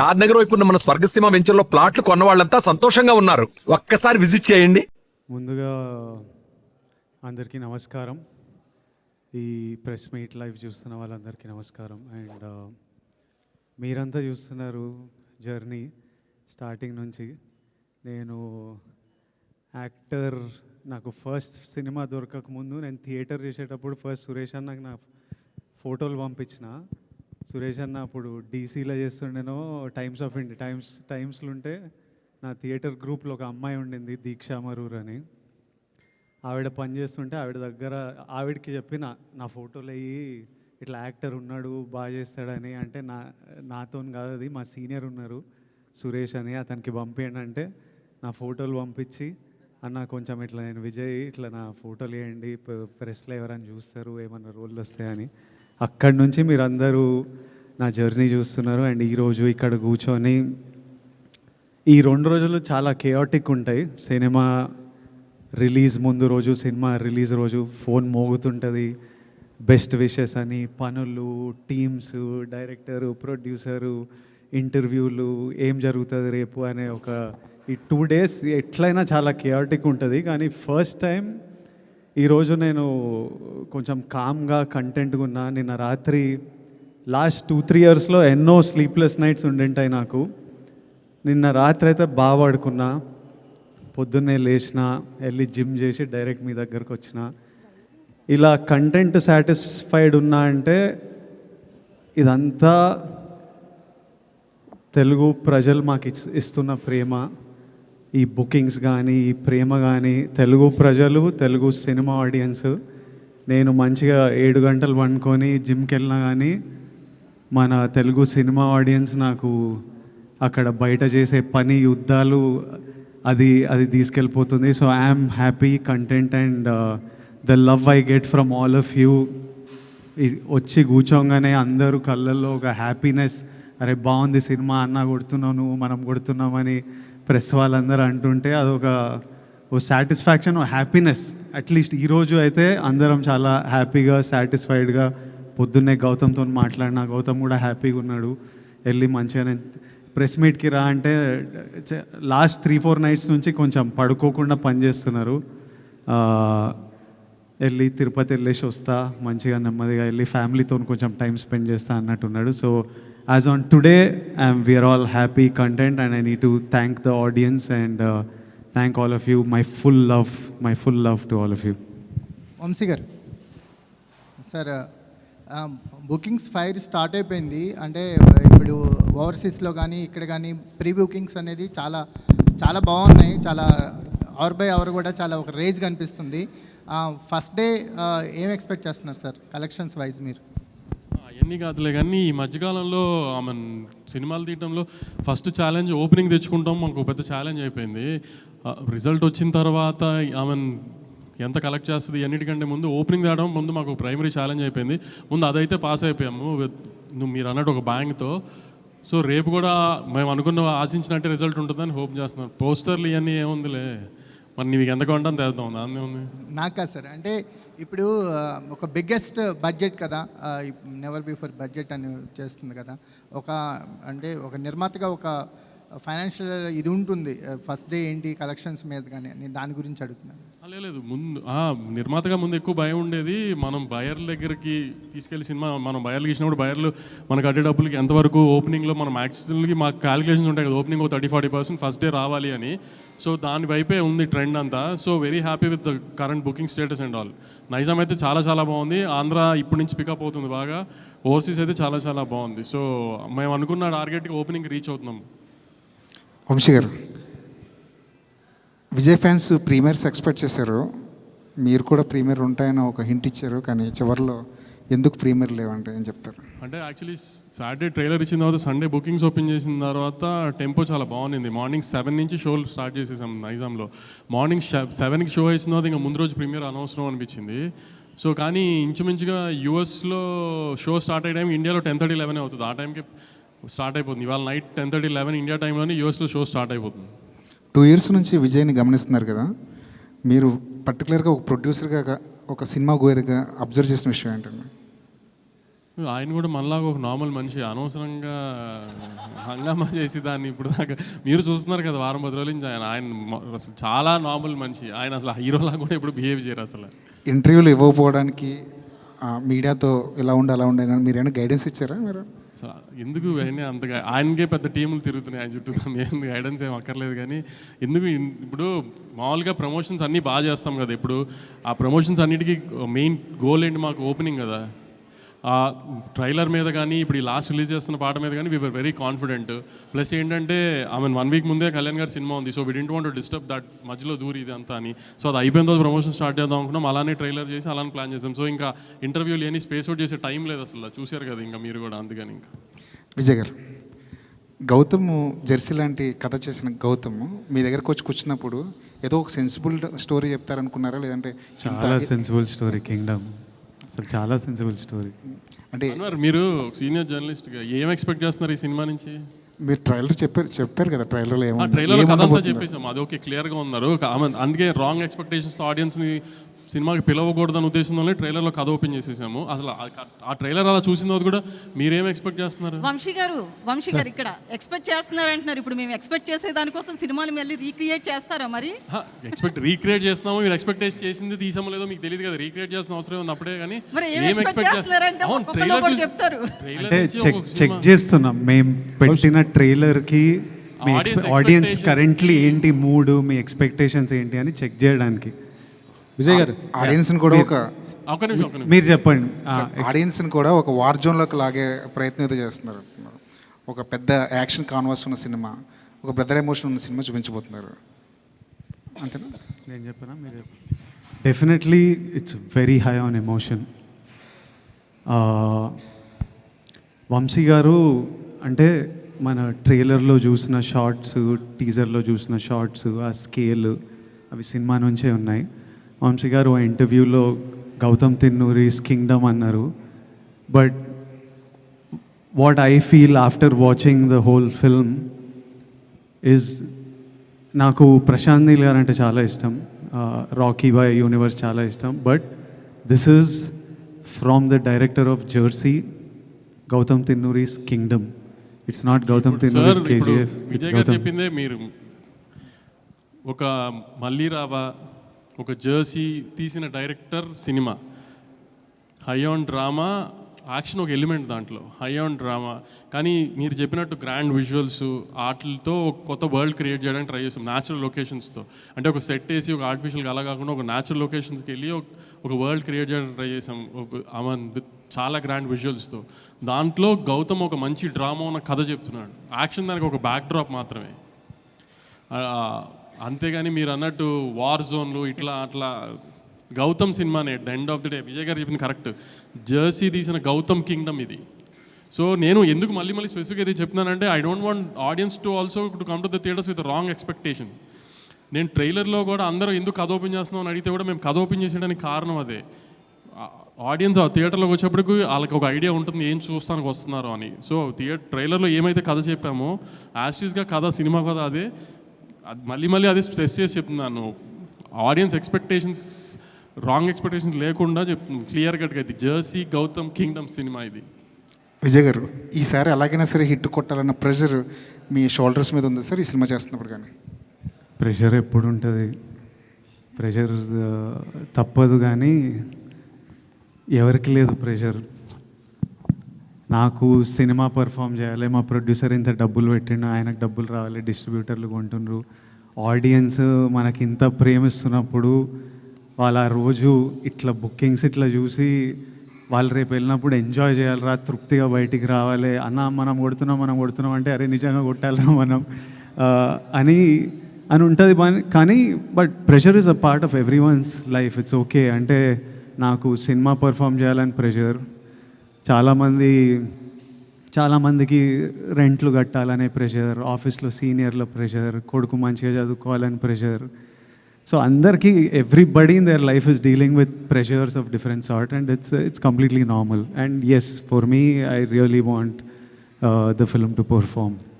షాద్ నగర్ వైపు ఉన్న మన స్వర్గసీమ వెంచర్లో ప్లాట్లు కొన్న వాళ్ళంతా సంతోషంగా ఉన్నారు. ఒక్కసారి విజిట్ చేయండి. ముందుగా అందరికీ నమస్కారం. ఈ ప్రెస్ మీట్ లైవ్ చూస్తున్న వాళ్ళందరికీ నమస్కారం. అండ్ uh, మీరంతా చూస్తున్నారు జర్నీ స్టార్టింగ్ నుంచి. నేను యాక్టర్ నాకు ఫస్ట్ సినిమా దొరకక ముందు నేను థియేటర్ చేసేటప్పుడు ఫస్ట్ సురేష్ అన్నకు నా ఫోటోలు పంపించిన. సురేష్ అన్న అప్పుడు డీసీలో చేస్తుండేనో టైమ్స్ ఆఫ్ ఇండియా టైమ్స్ టైమ్స్లో ఉంటే నా థియేటర్ గ్రూప్లో ఒక అమ్మాయి ఉండింది దీక్షా మరూర్ అని. ఆవిడ పని చేస్తుంటే ఆవిడ దగ్గర ఆవిడకి చెప్పిన నా ఫోటోలు అయ్యి ఇట్లా యాక్టర్ ఉన్నాడు బాగా చేస్తాడని. అంటే నా నాతో కాదు అది మా సీనియర్ ఉన్నారు సురేష్ అని అతనికి పంపియండి అంటే నా ఫోటోలు పంపించి అన్న కొంచెం ఇట్లా నేను విజయ్ ఇట్లా నా ఫోటోలు వేయండి ప్రెస్లో ఎవరైనా చూస్తారు ఏమన్నా రోళ్ళు వస్తాయని అక్కడి నుంచి మీరందరూ నా జర్నీ చూస్తున్నారు అండ్ ఈరోజు ఇక్కడ కూర్చొని ఈ రెండు రోజులు చాలా కేయాటిక్ ఉంటాయి. సినిమా రిలీజ్ ముందు రోజు సినిమా రిలీజ్ రోజు ఫోన్ మోగుతుంటుంది. బెస్ట్ విషెస్ అని పనులు టీమ్స్ డైరెక్టరు ప్రొడ్యూసరు ఇంటర్వ్యూలు ఏం జరుగుతుంది రేపు అనే ఒక ఈ టూ డేస్ ఎట్లయినా చాలా కేయాటిక్ ఉంటుంది. కానీ ఫస్ట్ టైం ఈరోజు నేను కొంచెం కామ్గా కంటెంట్గా ఉన్నా. నిన్న రాత్రి లాస్ట్ టూ త్రీ ఇయర్స్లో ఎన్నో స్లీప్లెస్ నైట్స్ ఉండింటాయి నాకు. నిన్న రాత్రి అయితే బాగా పడుకున్నా. పొద్దున్నే లేచిన వెళ్ళి జిమ్ చేసి డైరెక్ట్ మీ దగ్గరకు వచ్చిన. ఇలా కంటెంట్ సాటిస్ఫైడ్ ఉన్నా అంటే ఇదంతా తెలుగు ప్రజలు మాకు ఇస్తున్న ప్రేమ. ఈ బుకింగ్స్ కానీ ఈ ప్రేమ కానీ తెలుగు ప్రజలు తెలుగు సినిమా ఆడియన్స్ నేను మంచిగా ఏడు గంటలు పండుకొని జిమ్కి వెళ్ళినా కానీ మన తెలుగు సినిమా ఆడియన్స్ నాకు అక్కడ బయట చేసే పని యుద్ధాలు అది అది తీసుకెళ్ళిపోతుంది. So I'm happy content and the love I get from all of you. వచ్చి కూర్చోగానే అందరూ కళ్ళల్లో ఒక హ్యాపీనెస్. అరే బాగుంది సినిమా అన్న కొడుతున్నావు నువ్వు మనం కొడుతున్నామని ప్రెస్ వాళ్ళందరూ అంటుంటే అదొక ఓ సాటిస్ఫాక్షన్ ఓ హ్యాపీనెస్. అట్లీస్ట్ ఈరోజు అయితే అందరం చాలా హ్యాపీగా సాటిస్ఫైడ్గా పొద్దున్నే గౌతమ్తో మాట్లాడినా గౌతమ్ కూడా హ్యాపీగా ఉన్నాడు. వెళ్ళి మంచిగానే ప్రెస్ మీట్కి రా అంటే లాస్ట్ త్రీ ఫోర్ నైట్స్ నుంచి కొంచెం పడుకోకుండా పనిచేస్తున్నారు వెళ్ళి తిరుపతి వెళ్ళేసి వస్తా మంచిగా నెమ్మదిగా వెళ్ళి ఫ్యామిలీతో కొంచెం టైం స్పెండ్ చేస్తా అన్నట్టున్నాడు. So as on today I'm we're all happy content and I need to thank the audience and thank all of you my full love my full love to all of you Vamshi garu sir bookings fire start అయిపోయింది. అంటే ఇప్పుడు ఓవర్సీస్లో కానీ ఇక్కడ కానీ pre bookings అనేది చాలా చాలా బాగున్నాయి. చాలా అవర్ బై అవర్ కూడా చాలా ఒక రేజ్ కనిపిస్తుంది. ఫస్ట్ డే ఏం ఎక్స్పెక్ట్ చేస్తున్నారు సార్ కలెక్షన్స్ వైజ్ మీరు? అవన్నీ కాదులే కానీ ఈ మధ్యకాలంలో ఆమె సినిమాలు తీయడంలో ఫస్ట్ ఛాలెంజ్ ఓపెనింగ్ తెచ్చుకుంటాం మాకు పెద్ద ఛాలెంజ్ అయిపోయింది. రిజల్ట్ వచ్చిన తర్వాత ఆమె ఎంత కలెక్ట్ చేస్తుంది అన్నిటికంటే ముందు ఓపెనింగ్ తేవడం ముందు మాకు ప్రైమరీ ఛాలెంజ్ అయిపోయింది. ముందు అదైతే పాస్ అయిపోయాము నువ్వు మీరు అన్నట్టు ఒక బ్యాంక్తో సో రేపు కూడా మేము అనుకున్న ఆశించినట్టే రిజల్ట్ ఉంటుందని హోప్ చేస్తున్నాం. పోస్టర్లు ఇవన్నీ ఏముందిలే. మరి నీకు ఎంత కొంటాను తెద్దాం దాన్ని ఉంది. నాకు కాదు సార్ అంటే ఇప్పుడు ఒక బిగ్గెస్ట్ బడ్జెట్ కదా నెవర్ బిఫోర్ బడ్జెట్ అని చేస్తుంది కదా ఒక అంటే ఒక నిర్మాతగా ఒక ఫైనాన్షియల్ ఇది ఉంటుంది ఫస్ట్ డే ఏంటి కలెక్షన్స్ మీద కానీ నేను దాని గురించి అడుగుతున్నాను. లేదు. ముందు నిర్మాతగా ముందు ఎక్కువ భయం ఉండేది మనం బయర్ల దగ్గరికి తీసుకెళ్ళి సినిమా మనం బయర్లు ఇచ్చినప్పుడు బయర్లు మనకు అడ్డే డబ్బులకి ఎంతవరకు ఓపెనింగ్లో మనం యాక్చువల్కి మాకు క్యాలిక్యులేషన్స్ ఉంటాయి కదా ఓపెనింగ్ ఒక thirty forty percent first day రావాలి అని. సో దాని వైపే ఉంది ట్రెండ్ అంతా. So very happy with the current booking status and all Nizam అయితే చాలా చాలా బాగుంది. ఆంధ్ర ఇప్పటి నుంచి పికప్ అవుతుంది బాగా. ఓవర్సీస్ అయితే చాలా చాలా బాగుంది. సో మేము అనుకున్న టార్గెట్కి ఓపెనింగ్ రీచ్ అవుతున్నాం. వంశీ గారు. విజయ్ ఫ్యాన్స్ ప్రీమియర్స్ ఎక్స్పెక్ట్ చేశారు. మీరు కూడా ప్రీమియర్ ఉంటాయని ఒక హింట్ ఇచ్చారు కానీ చివరిలో ఎందుకు ప్రీమియర్ లేవంటే ఏం చెప్తారు. అంటే యాక్చువల్లీ సాటర్డే ట్రైలర్ ఇచ్చిన తర్వాత సండే బుకింగ్స్ ఓపెన్ చేసిన తర్వాత టెంపో చాలా బాగుంది మార్నింగ్ సెవెన్ నుంచి షోలు స్టార్ట్ చేసేసాం నైజాంలో. మార్నింగ్ సెవెన్కి షో వేసిన తర్వాత ఇంకా ముందు రోజు ప్రీమియర్ అనవసరం అనిపించింది. సో కానీ ఇంచుమించుగా యూఎస్లో షో స్టార్ట్ అయ్యే టైం ఇండియాలో టెన్ థర్టీ లెవెన్ అవుతుంది. ఆ టైంకి స్టార్ట్ అయిపోతుంది. ఇవాళ night ten thirty eleven India టైంలోనే యూఎస్లో షో స్టార్ట్ అయిపోతుంది. టూ ఇయర్స్ నుంచి విజయ్ని గమనిస్తున్నారు కదా మీరు పర్టికులర్గా ఒక ప్రొడ్యూసర్గా ఒక సినిమా గోయర్గా అబ్జర్వ్ చేసిన విషయం ఏంటండి? ఆయన కూడా మనలాగా ఒక నార్మల్ మనిషి. అనవసరంగా హంగామా చేసి దాన్ని ఇప్పుడు దాకా మీరు చూస్తున్నారు కదా వారం పది రోజుల నుంచి ఆయన ఆయన అసలు చాలా నార్మల్ మనిషి. ఆయన అసలు హీరోలా కూడా ఇప్పుడు బిహేవ్ చేయరు అసలు. ఇంటర్వ్యూలు ఇవ్వకపోవడానికి మీడియాతో ఇలా ఉండి అలా ఉండే మీరు ఏమైనా గైడెన్స్ ఇచ్చారా మీరు? సో ఎందుకు అయినా అంతగా? ఆయనకే పెద్ద టీములు తిరుగుతున్నాయి ఆయన చుట్టూ మేము గైడెన్స్ ఏం అక్కర్లేదు కానీ ఎందుకు ఇప్పుడు మామూలుగా ప్రమోషన్స్ అన్నీ బాగా చేస్తాం కదా. ఇప్పుడు ఆ ప్రమోషన్స్ అన్నిటికీ మెయిన్ గోల్ ఏంటి మాకు? ఓపెనింగ్ కదా. ట్రైలర్ మీద కానీ ఇప్పుడు ఈ లాస్ట్ రిలీజ్ చేస్తున్న పాట మీద కానీ వీఆర్ వెరీ కాన్ఫిడెంట్ ప్లస్ ఏంటంటే ఆమె వన్ వీక్ ముందే కళ్యాణ్ గారి సినిమా ఉంది. So we didn't want disturb that మధ్యలో దూరి ఇది అంతా అని. సో అది అయిపోయిన తర్వాత ప్రమోషన్ స్టార్ట్ చేద్దాం అనుకున్నాం. అలానే ట్రైలర్ చేసి అలానే ప్లాన్ చేసాం. సో ఇంకా ఇంటర్వ్యూ లేని స్పేస్ అవుట్ చేసే టైం లేదు అసలు. చూశారు కదా ఇంకా మీరు కూడా అందుకని ఇంకా. విజయ్ గారు గౌతమ్ జెర్సీ లాంటి కథ చేసిన గౌతమ్ మీ దగ్గరకు వచ్చి కూర్చున్నప్పుడు ఏదో ఒక సెన్సిబుల్ స్టోరీ చెప్తారనుకున్నారా? లేదంటే చాలా సెన్సిబుల్ స్టోరీ కింగ్డమ్. అసలు చాలా సెన్సిబుల్ స్టోరీ అంటే మీరు సీనియర్ జర్నలిస్ట్గా ఏం ఎక్స్పెక్ట్ చేస్తున్నారు ఈ సినిమా నుంచి? మీరు ట్రైలర్ చెప్పారు చెప్పారు కదా ట్రైలర్ కథ అంతా చెప్పేసాం అది ఓకే క్లియర్గా ఉన్నారు. అందుకే రాంగ్ ఎక్స్పెక్టేషన్స్ ఆడియన్స్ని సినిమాకి పిలవకూడదని ఉద్దేశంతోనే ట్రైలర్లో కథ ఓపెన్ చేసేసాము. అసలు ఆ- ట్రైలర్ అలా చూసిన తర్వాత కూడా మీరేం ఎక్స్పెక్ట్ చేస్తున్నారు? వంశీ గారు వంశీ గారు ఇక్కడ ఎక్స్పెక్ట్ చేస్తున్నారు అంటున్నారు. ఇప్పుడు మేము ఎక్స్పెక్ట్ చేసే దానికోసం సినిమాని మళ్ళీ రీక్రియేట్ చేస్తారా మరి? ఎక్స్పెక్ట్ రీక్రియేట్ చేస్తున్నాము. మీరు ఎక్స్పెక్ట్ చేసింది తీసామో లేదో మీకు తెలియదు కదా. రీక్రియేట్ చేసిన అవసరం ఉంది అప్పుడే కానీ మరి ఏం ఒక్కొక్కళ్ళు ఒక్కొక్కటి చెప్తారు. అంటే చెక్ చెక్ చేస్తున్నాం. మేము పెట్టిన ట్రైలర్కి మీ ఆడియన్స్. కరెంట్లీ ఏంటి? మూడు మీ ఎక్స్పెక్టేషన్స్ ఏంటి అని చెక్ చేయడానికి. విజయ్ గారు ఆడియన్స్ని కూడా ఒక మీరు చెప్పండి. ఆ, ఆడియన్స్ని కూడా ఒక వార్ జోన్లోకి లాగే ప్రయత్నం అయితే చేస్తున్నారు. ఒక పెద్ద యాక్షన్ కాన్వర్స్ ఉన్న సినిమా ఒక బ్రదర్ ఎమోషన్ ఉన్న సినిమా చూపించబోతున్నారు. అంతేనా? నేను చెప్పనా? మీరు చెప్పండి definitely it's very high on emotion Vamsi గారు అంటే మన ట్రైలర్లో చూసిన షార్ట్స్ టీజర్లో చూసిన షార్ట్స్ ఆ స్కేల్ అవి సినిమా నుంచే ఉన్నాయి. వంశీ గారు ఇంటర్వ్యూలో గౌతమ్ తిన్నూరిస్ కింగ్డమ్ అన్నారు. But what I feel after watching the whole film is నాకు ప్రశాంత్ నీల్ గారు అంటే చాలా ఇష్టం. రాకీ బాయ్ యూనివర్స్ చాలా ఇష్టం. But this is from the director of Jersey Gautam Tinnanuri's Kingdom. It's not Gautam Vijay గారు చెప్పిందే మీరు. ఒక మళ్ళీ రావా ఒక జర్సీ తీసిన director cinema. High on drama action ఒక ఎలిమెంట్ దాంట్లో. హై ఆన్ డ్రామా కానీ మీరు చెప్పినట్టు గ్రాండ్ విజువల్స్ ఆటలతో ఒక కొత్త వరల్డ్ క్రియేట్ చేయడానికి ట్రై చేస్తాం. న్యాచురల్ లొకేషన్స్తో అంటే ఒక సెట్ వేసి ఒక ఆర్టిఫిషియల్గా అలా కాకుండా ఒక న్యాచురల్ లొకేషన్స్కి వెళ్ళి ఒక- ఒక వరల్డ్ క్రియేట్ చేయడానికి ట్రై చేసాం అమన్ విత్ చాలా గ్రాండ్ విజువల్స్తో దాంట్లో గౌతమ్ ఒక మంచి డ్రామా ఉన్న కథ చెప్తున్నాడు. యాక్షన్ దానికి ఒక బ్యాక్ డ్రాప్ మాత్రమే అంతేగాని మీరు అన్నట్టు వార్ జోన్లు ఇట్లా అట్లా. గౌతమ్ సినిమానే the end of the day Vijay గారు చెప్పింది కరెక్ట్ జర్సీ తీసిన గౌతమ్ కింగ్డమ్ ఇది. సో నేను ఎందుకు మళ్ళీ మళ్ళీ స్పెసిఫిక్ అయితే చెప్తున్నానంటే I don't want audience to also to come to the theatres with wrong expectation నేను ట్రైలర్లో కూడా అందరూ ఎందుకు కథ ఓపెన్ చేస్తున్నాం అని అడిగితే కూడా మేము కథ ఓపెన్ చేసేయడానికి కారణం అదే. ఆడియన్స్ ఆ థియేటర్లోకి వచ్చేప్పటికి వాళ్ళకి ఒక ఐడియా ఉంటుంది ఏం చూస్తానికి వస్తున్నారు అని. సో థియేటర్ ట్రైలర్లో ఏమైతే కథ చెప్పామో యాస్టీస్గా కథ సినిమా కథ అదే అది మళ్ళీ మళ్ళీ అదే స్ట్రెస్ చేసి చెప్తున్నాను. ఆడియన్స్ ఎక్స్పెక్టేషన్స్ రాంగ్ ఎక్స్పెక్టేషన్స్ లేకుండా చెప్తున్నాను క్లియర్ కట్గా ఇది జర్సీ గౌతమ్ కింగ్డమ్ సినిమా ఇది. విజయ్ గారు ఈసారి ఎలాగైనా సరే హిట్ కొట్టాలన్న ప్రెషర్ మీ షోల్డర్స్ మీద ఉంది సార్ ఈ సినిమా చేస్తున్నప్పుడు కానీ? ప్రెషర్ ఎప్పుడు ఉంటుంది? ప్రెషర్ తప్పదు కానీ ఎవరికి లేదు ప్రెషర్ నాకు సినిమా పర్ఫామ్ చేయాలి మా ప్రొడ్యూసర్ ఇంత డబ్బులు పెట్టిండు ఆయనకు డబ్బులు రావాలి డిస్ట్రిబ్యూటర్లు కొంటుండ్రు. ఆడియన్స్ మనకి ఇంత ప్రేమిస్తున్నప్పుడు వాళ్ళ రోజు ఇట్లా బుకింగ్స్ ఇట్లా చూసి వాళ్ళు రేపు వెళ్ళినప్పుడు ఎంజాయ్ చేయాలిరా తృప్తిగా బయటికి రావాలి అన్న మనం కొడుతున్నాం మనం కొడుతున్నాం అంటే అరే నిజంగా కొట్టాలిరా మనం? అని అని ఉంటుంది. కానీ but pressure is a part of everyone's life it's okay అంటే నాకు సినిమా పర్ఫామ్ చేయాలని ప్రెషర్ చాలామంది చాలామందికి రెంట్లు కట్టాలనే ప్రెషర్ ఆఫీస్లో సీనియర్ల ప్రెషర్ కొడుకు మంచిగా చదువుకోవాలని ప్రెషర్ సో అందరికీ everybody in their life is dealing with pressures of different sort and it's it's completely normal and as for me I really want the film to perform